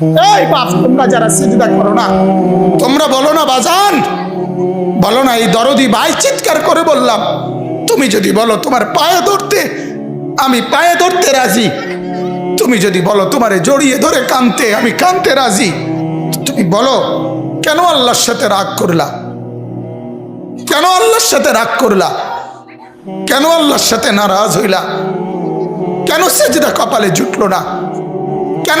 এই বাপ, তোমরা যারা সিজদা করো না, তোমরা বলো না বাজান। বলো না, এই দরদি ভাই চিৎকার করে বললাম, তুমি যদি বলো তোমার পায়ে ধরতে, আমি পায়ে ধরতে রাজি। তুমি যদি বলো তোমারে জড়িয়ে ধরে কানতে, আমি কানতে রাজি। তুমি বলো, কেন আল্লাহর সাথে রাগ করলা? কেন আল্লাহর সাথে রাগ করলা? কেন আল্লাহর সাথে নারাজ হইলা? কেন সেজদা কপালে জুটলো না? কেন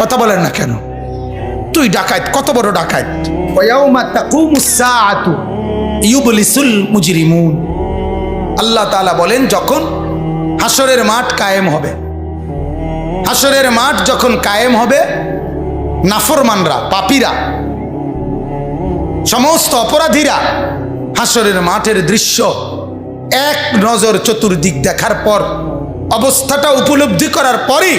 কথা বলেন না কেন? তুই ডাকাত কত বড় ডাকাত? ইউবলিসুল মুজরিমুন। আল্লাহ তাআলা বলেন যখন হাসরের মাঠ কায়েম হবে হাসরের মাঠ যখন কায়েম হবে নাফরমানরা পাপীরা সমস্ত অপরাধীরা হাসরের মাঠের দৃশ্য এক নজর চতুর্দিক দেখার পর অবস্থাটা উপলব্ধি করার পরই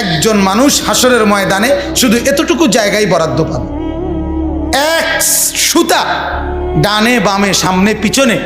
একজন মানুষ হাসরের ময়দানে শুধু এতটুকু জায়গায় বরাদ্দ পাবে। এক সুতা ডানে বামে সামনে পিছনে।